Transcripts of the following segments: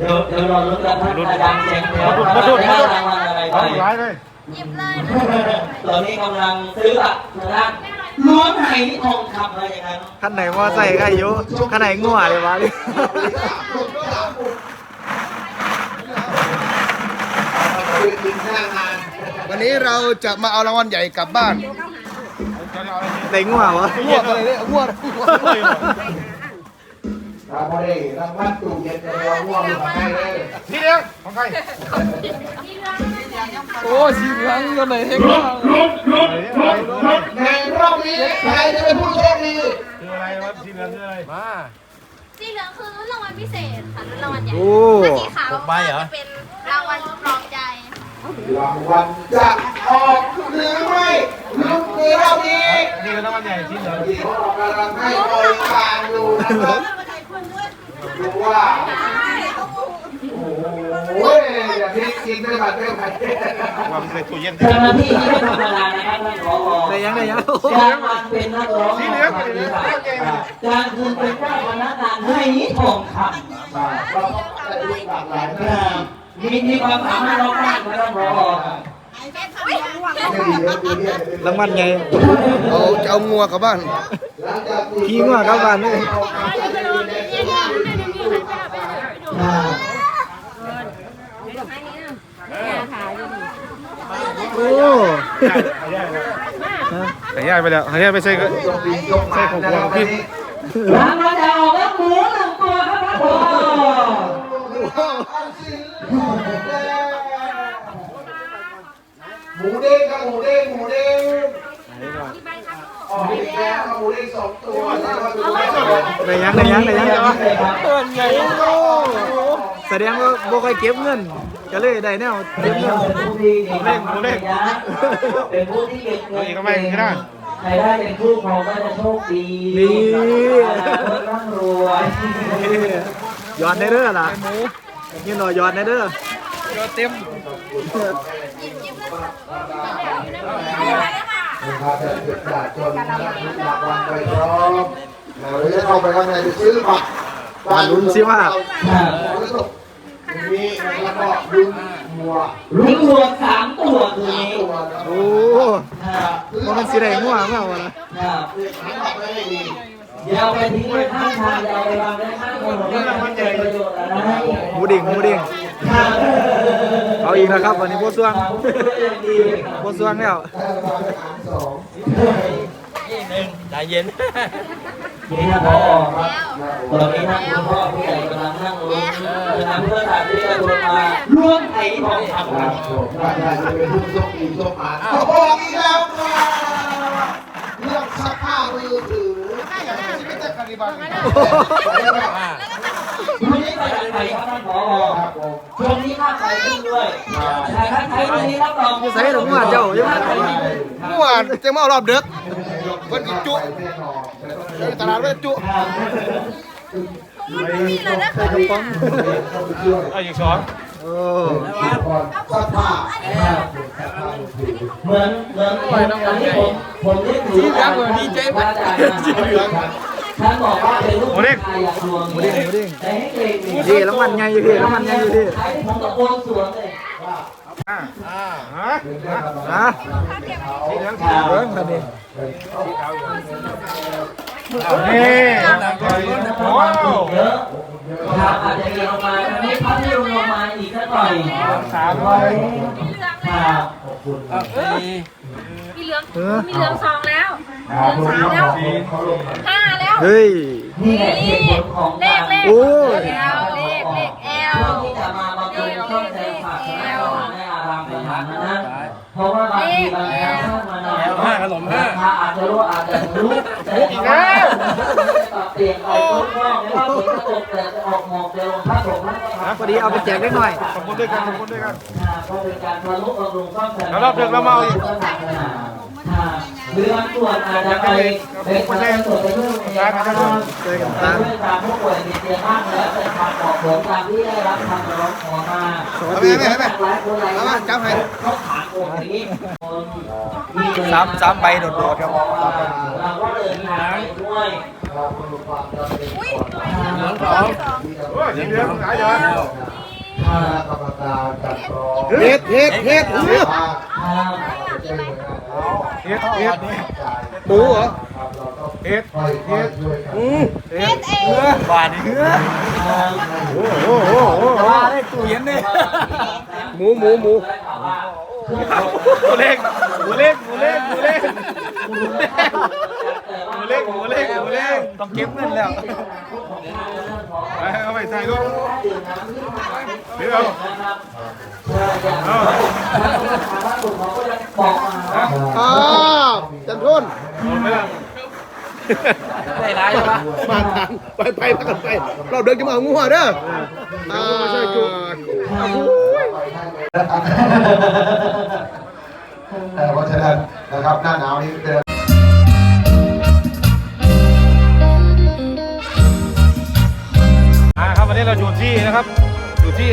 เดี๋ยวเดี๋ยวรอลุ้นกันท่านอาจารย์เจงเดี๋ยวมาดูมาดูรางวัลอะไรไปเอาร้ายเลย หยิบเลยตอนนี้กำลังซื้อบัตรนะครับล้วงไหทองคำอะไรอย่างนั้นขันไหนมอใส่ก็อายุขันไหนงัวเลยวะนี่ วันนี้เราจะมาเอารางวัลใหญ่กลับบ้านไหนงัววะอ้วกอะไรเนี่ยอ้ว กครับพอดีรางวัลตู้เย็นจะรางวัลมาให้เลยนี่เดียวของใครโอ้สีเหลืองก็ไหนเฮงมากในรอบนี้ใครจะเป็นผู้โชคดีคืออะไรวะสีเหลืองคืออะไรมาสีเหลืองคือรุ่นรางวัลพิเศษค่ะรุ่นรางวัลใหญ่โอ้ถ้าสีขาวจะเป็นรางวัลปลอบใจรางวัลจะออกหรือไม่ลุ้นในรอบนี้นี่คือน้ำมันใหญ่สีเหลืองที่เขากำลังให้บริการอยู่นะครับ ดูว่าโอ้ยอย่าพลิกจริงไม่บาดเจ็บใความันเป็นตู้เย็นเจ้าหน้าที่ที่ไม่ธรรมดานะครับท่านผอไหนยังไหนยังโอ้จ้างวันเป็นนักร้องจ้างคืนเป็นเจ้าพนักงานให้ทองคำมาเราจะดูหลากหลายคนะรับมีมีความสามารถรอบด้านครับท่านผอไม่ดีเดี๋ยวดูเนี่ยรางวัลไงเอาจะเอางัวกลับบ้านขี้งัวกลับบ้านเลย ครับโอ้หายากไปแล้วหายากไปใส่ก็ใส่ของพวงพี่รางวัลจะออกแล้วหมูหนึ่งตัวครับท่านผอหมูเด้งครับหมูเด้งหมูเด้ง ออกอีกแล้วครับหมูเด้งสองตัวนะครับดูไม่จบไหนยังไหนยังไหนยังไหนวะครับเปิดไงโอ้แสดงว่าบ่เคยเก็บเงินก็เลยได้แนวเก็บเงินเป็นผู้ที่เก่งเป็นผู้ที่เก่งเงินใครได้เป็นคู่ครองก็จะโชคดีร่ำรวยย้อนได้เด้อล่ะนี่หน่อยย้อนได้เด้อเดี๋ยวเต็ม นะครับจะเก็บจ่ายจนนะครับรางวัลไปพร้อมเราจะเข้าไปข้างในไปซื้อบัตรมีแล้วก็ลุ้นมัวรุ่งรวมสามตัวคืนนี้ตัวนะโอ้ว่ามันสิได้งัวเมื่อวะล่ะครับหาบัตรไม่ได้ดีอย่าเอาไปทิ้งไว้ข้างทางอย่าเอาไปวางไว้ข้างถนนไม่ต้องเกิดประโยชน์อะไรหมูดิ่งหมูดิ่งครับ เอาอีกแล้วครับวันนี้โบซ่วงครับยังดีครับโบซ่วงแล้วถ้าเราไปหารสองใจเย็นนี่นะพ่อครับตอนนี้ท่านคุณพ่อผู้ใหญ่กำลังนั่งลุ้นนะครับเพื่อตัดที่จะโดนมาร่วมไถ่ทองคำคครัรับบผมว่าจะเป็นผู้โชคดีโชคมาเขาบอกอีกแล้วเรื่องซักผ้ามือถือไม่ได้ปฏิบัติช่วงนี้ประหยัดไฟครับท่านผอ ครับผม ช่วงนี้ค่าไฟขึ้นด้วยแต่ท่านใช้ตรงนี้รับรองใส่ดอกงัวเจ้าอยู่เมื่อวานจะมาเอารอบเด็กวันกินจุในตลาดวันจุครับนี่เลยนะคะเอาอีกสองโอ้ซักผ้าเหมือนเหมือนตอนที่ผมผมได้ถือว่าท่า นบอกว่าเป็นลูกชายอยากดวงหมูดิ่งหมูดิ่งแต่ให้เก่งดีรางวัลใหญ่อยู่พี่รางวัลใหญ่อยู่พี่ใช้ผมตะโกนสวนเลยฮะฮะสีเหลืองครับเบิ้งคันนี้นี่โอ้เยอะครับอาจจะมีลงมาทำให้พัดที่ลงมาอีกสักหน่อยสามร้อยครับมีเหลื องเออ มีเหลืองสองแล้วเหลืองสามแล้วห้าแล้วเฮ้ย นี่แหละเหตุผลของเลกาขรเลขโอ้ยเลขเลขเลขเอลเรื่องที่จะมาบำรุงช่องแซมฝากสนามในอารามสถานนะ เพราะว่าบางทีบางครั้งเข้ามาหน่อยราคาอาจจะรู้อาจจะรู้แต่อีกแล้วเปลี่ยนไปต้นข้อไม่ว่าฝนจะตกแต่จะออกหมอกจะลงพัดตกนั้นก็พอดีเอาไปแจกเล็กหน่อย ขอบคุณด้วยกันขอบคุณด้วยกันก็เป็นการทะลุบำรุงซ่อมแซมแล้วรอบดึกเรามาเอาอีก หรือบางส่วนอาจจะไปไปทำส่วนไปเรื่องในการเจอกันตาตามมตามผู้ป่วยติดเตียงมากแล้วเป็นความเหมาะสมตามที่ได้รับคำร้องขอมาหลายคนหลายท่านเขาถามผมอย่างนี้สามสามใบโดดๆครับเราก็เดินทางด้วยเหลืองสองโอ้ยเหลืองขายยอนคณะกรรมการจัดรองเฮ็ดเฮ็ดเฮ็ดเฮ็ด เฮ็ดเฮ็ดหมูเหรอเฮ็ดค่อยๆช่วยกันอืมเฮ็ดบาดนี่โอ้โหโอ้โหว่าได้ตู้เย็นดิหมูหมูหมูหมูเล็กหมูเล็กหมูเล็กหมูเล็กหมูเล็กหมูเล็กหมูเล็กต้องเก็บเงินแล้วไปเอาไปใส่ลูกเดี๋ยวเอา อ้าวจันทุนได้ร้ายใช่ปะมาทางไปไปพักกันไป เราเดินจะมาเอางัวเด้ออ่าไม่ใช่จุกเพราะฉะนั้นนะครับหน้าหนาวนี้เดินอ่าครับวันนี้เราอยู่ที่นะครับ อยู่ที่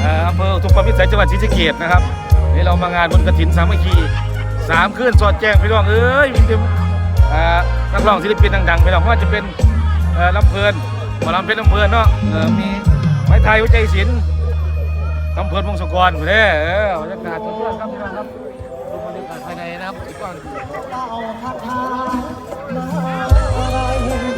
เอ่ออำเภอทุกความพิสัยจังหวัดศรีสะเกษนะครับ นี่เรามางานบุญกระถินสามัคคีสามคืนสอดแจ้งพี่น้องเอ้ยมีแต่เอ่อนักร้องศิลปินดังๆพี่น้องว่าจะเป็นเอ่อลำเพลินหมอลำเพชรลำเพลินเนาะเออมีไม้ไทยหัวใจศิลป์ลำเพลินวงศกรเด้อเออบรรยากาศสุดยอดครับพี่น้องครับดูบรรยากาศภายในนะครับก่อนส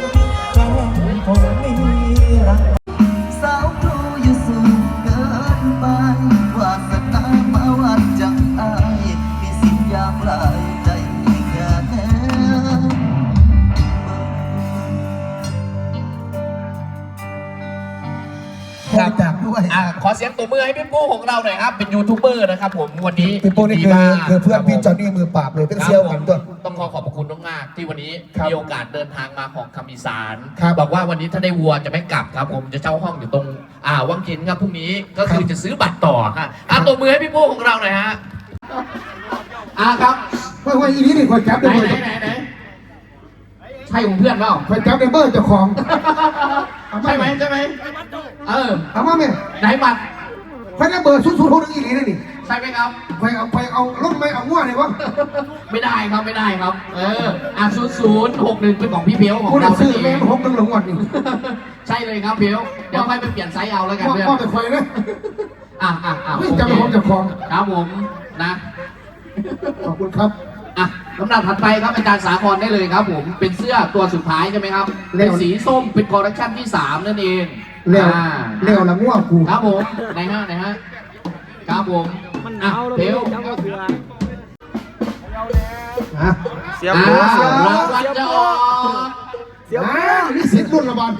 ตัวมือให้พี่ปูของเราหน่อยครับเป็นยูทูบเบอร์นะครับผมวันนี้พี่ปูนี่ดีคือมากคือเพื่อนพี่จอนนี่มือปราบเลยเป็นเซียวกันตัวต้องขอขอบพระคุณมากๆที่วันนี้ครับมีโอกาสเดินทางมาของคำอีสานครับบอกว่าวันนี้ถ้าได้วัวจะไม่กลับครับ ผมจะเช่าห้องอยู่ตรงอ่าวังจินครับพรุ่งนี้ก็คือจะซื้อบัตรต่อค่ะอะตัวมือให้พี่ปูของเราหน่อยฮะอะครับเฮ้ยเฮ้ยอีนี้นี่คอยจับไหนได้ไหนไหนไหนใช่ของเพื่อนเปล่าคอยจับได้เบอร์เจ้าของ ใช่ไหมใช่ไหมเออ เอามาไหม ไหนบัตร คอยได้เบอร์ศูนย์ศูนย์หกหนึ่งอีนี้นี่ใช่ไหมครับ ไปเอาไปเอารถไปเอาง่วเนี่ยวะไม่ได้ครับไม่ได้ครับ เอออะศูนย์ศูนย์หกหนึ่งเป็นของพี่เพียวของกูได้เราซื้อเอแม่งงหกหนึ่งหลงวันนี่ใช่เลยครับเพียวเดี๋ยวค่อยไปเปลี่ยนไซส์เอาแล้วกันพ่อเพื่อนพ่อแต่คอยนะอะอะอะไม่โอจำเป็นเคผมเจ้าของครับผมนะขอบคุณครับอะลำดับถัดไปครับอาจารย์สาครได้เลยครับผมเป็นเสื้อตัวสุดท้ายใช่ไหมครับเร็เป็นวสีส้มเป็นคอร์รัคชันที่สามนั่นเอง เร็วอ่า เร็วละง่วงกูครับผมไหนฮะไหนฮะครับผมมันหอะนาวแล้วเพียวจังก็เถื่อฮะ เสียบอ่าหัวเสียบหัวรางวัลจะออกเสียบอ่านี่สิทธิ์รุ่นละบาท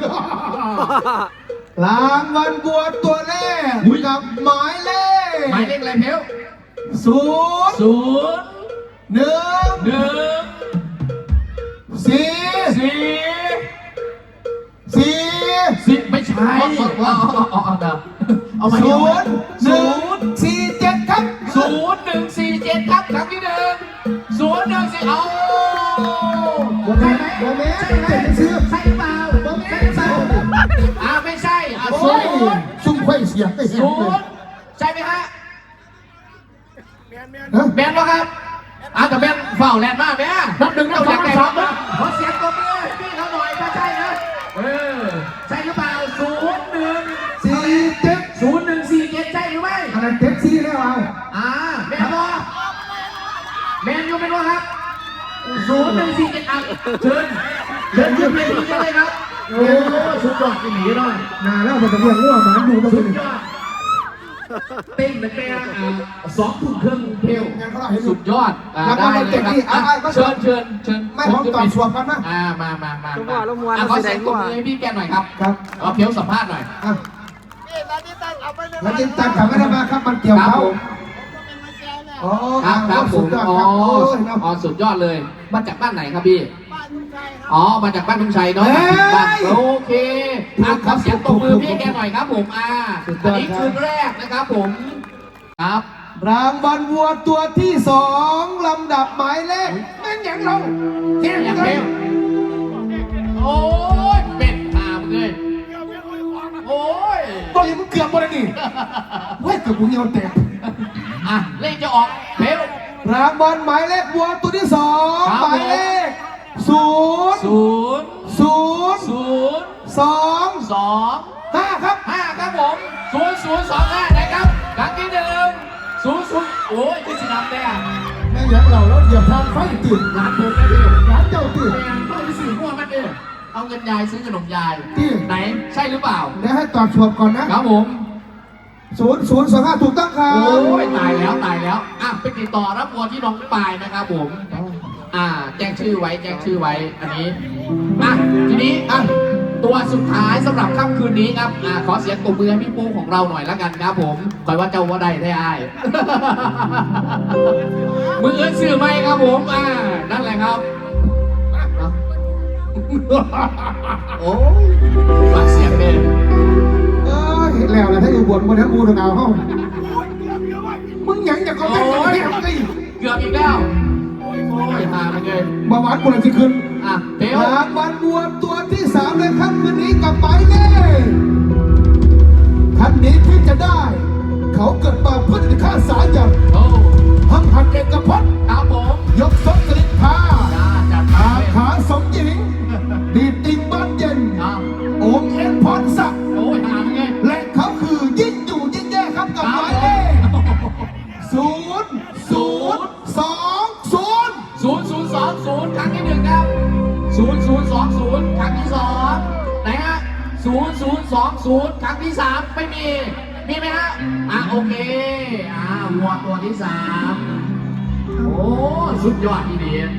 รางวัลบัวตัวแรกกับหมายเลขหมายเลขอะไรเพียวศูนย์ศูนย์หนึ่งหนึ่งสี่สี่สี่ ใช่เอาเอาเอาเอาเอาเอามาศูเดียวนย์หนึ่งสี่เจ็ดครับศูนย์หนึ่งสี่เจ็ดครับครั้งที่หนึ่งศูนย์หนึ่งสี่เอาโมเมนต์โมเมนต์เจ็ดซื้อใช่หรือเปล่าใช่หรือเปล่าอ่าไม่ใช่อ่าโอ้ศูยนย์ซุ่มไข่เสียงไปเสียงศูเลยนย์ใช่ไหมฮะฮะแมนปะครับอ่าแต่แมนเฝ้าแลนด์มากแม่นับหนึ่งนับสองนับสามนะ ศูนย์หนึ่งสี่เจ็ดอะเชิญเชิญขึ้นเวทีกันเลยครับโอ้สุดยอดจริงหนีหน่อยนาแล้วมันจะเรียกง่วงหมาดูมาสุดยอดเต้นตั้งแต่สองทุ่มครึ่งเพลวสุดยอดได้เลยครับอ่เชิญเชิญเชิญไม่ผมตอบสวมกันนะอ่ามามามาจังหวะแล้วมวนอะขอเสียงตบแสดงว่ามือให้พี่แกหน่อยครับครับเอาเพลวสัมภาษณ์หน่อยอะแล้วจินตันกลับไม่ได้มาครับมันเกี่ยวเขา อ๋อครับครับผสุมดยอดอ๋อครับโอ้ยนะอ๋อสุดยอดเลยมาจากบ้านไหนครับพี่อ๋อมาจากบ้านทุ่งชัยเนาะเฮ้ยบ้านโอเคอะขอเสียงตบมือพี่แกหน่อยครับผมอ่าสุดยอัอนดนี้ครับคืนแรกนะครับผมครับ รางวัลวัวตัวที่สองลำดับหมายเลขนั่นอย่างเราเที่ยงอย่างเลเร็ยวโอ้ยเป็ดตามเลยโอ้ย ตัวนี้มันเกือบหมดแล้วนี่เฮ้ยเกือบกูเหี่ยวแตก อะเลขจะออกเพลวรางวัลหมายเลขวัวตัวที่สองครับ หมายเลขศูนย์ศูนย์ศูนย์ศูนย์สองสองห้าครับ ห้าครับผมศูนย์ศูนย์สองห้านะครับครั้งที่หนึ่งศูนย์ศูนย์โอ้ยที่สินับแน่แม่ยักษ์เราแล้วเหยียบทางไฟติดร้านผมนะพี่ ร้านเจ้าติดแม่ก็ไปสื่อพวกมันเองเอาเงินยายซื้อขนมยายที่ไหนใช่หรือเปล่า เดี๋ยวให้ตอบชวบก่อนนะครับผม ศูนย์ศูนย์สองห้าถูกต้องครับโอ้ยตายแล้วตายแล้วอะไปติดต่อรับวัวที่น้องปายนะครับผม อ่า แจ้งชื่อไว้แจ้งชื่อไว้อันนี้อะทีนี้อะตัวสุดท้ายสำหรับค่ำคืนนี้ครับอ่าขอเสียงตบมือให้พี่ปูของเราหน่อยละกันครับผมคอยว่าเจ้าว่าได้ได้อ้าย มือเอื้อนสื่อไหมครับผมอ่านั่นแหละครับเอาโอ้ยฝากเสียงเลยเออเห็นแล้วนะถ้าอยู่บนบนทั้งบูทั้งเอาเข้ามึงหยังอยากเอาแม่งไปทำไงเกือบอีกแล้ว โอ้ยมาไปเลยบาหวานกูเลยสิคืนอะเบลรางวัลวัวตัวที่สามเลยครับคืนนี้กับหมายเลขท่านนี้ที่จะได้ เขาเกิดมาเพื่อจะฆ่าสายันโอ้ หังหันเอกพจน์ องศูนย์ครั้งที่สองไหนฮะศูนย์ศูนย์สองศูนย์ครั้งที่สามไม่มี มีไหมฮะ อะโอเค อ่าวัวตัวที่สามโอ้สุดยอดทีเดียว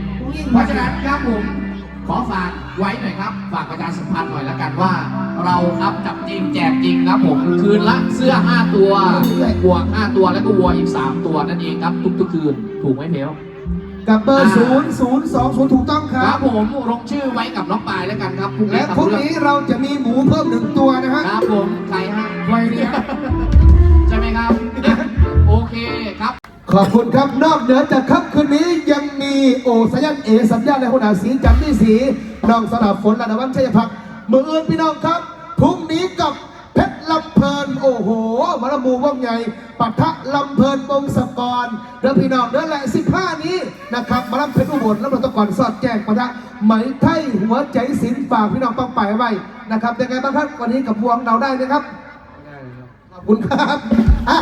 เพราะฉะนั้นครับผมขอฝากไว้หน่อยครับ ฝากประชาสัมพันธ์หน่อยแล้วกันว่า เราครับจับจริงแจกจริงครับผมคืนละเสื้อ 5 ตัววัว5ตัวแล้วก็วัวอีก 3 ตัวนั่นเองครับ ทุกๆคืนถูกไหมเพล กับเบอร์ศูนย์ศูนย์สองศูนย์ถูกต้องคครัรับบ ผมลงชื่อไว้กับน้องปายแล้วกันครับพรุ่งนี้และครับพรุ่งนี้เราจะมีหมูเพิ่มหนึ่งตัวนะฮะ ครับผมใครฮะไว้เนี่ยใช่ไหมครับอะโอเคครับ ขอบคุณครับ นอกเหนือจากค่ำคืนนี้ยังมีโอสายันเอสัญญาและหัวหน้าสีจำที่สีน้องสลับฝนระดาวันชัยพักดิ์มืออื่นพี่น้องครับ โอ้โหมาละมูว่องไงปัทะลำเพลินวงศกรเด้อพี่น้องเด้อแหละ 15 นี้นะครับมาลำเพชรอุบลแล้วเราต้องก่อนสอดแจ้งปัทะไหมไทยหัวใจศิลป์ฝากพี่น้องต้องไปไว้นะครับยังไงบ้างครับวันนี้กับวงเราได้นะครับขอบคุณครับอะ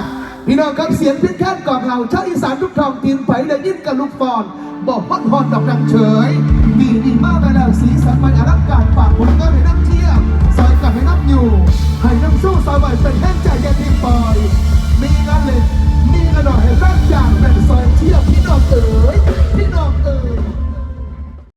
พี่น้องครับเสียงพิษแค่กองเราชาวอีสานทุกท้องถิ่นไปได้ยินกับลูกฟอนบอกฮอดฮอดดอกดังเฉยดีดีมากไปแล้วสีสันมันอลังการฝากผลก็ให้น้ำที่ากให้น้ำอยู่ ให้น้ำสู้สาวเป็นแห้งใจแกทีปอย มีงานเล็กมีกระดอยให้ร่างอย่างเป็นซอยเที่ยวพี่น้องเอ๋ยพี่น้องเอ๋ย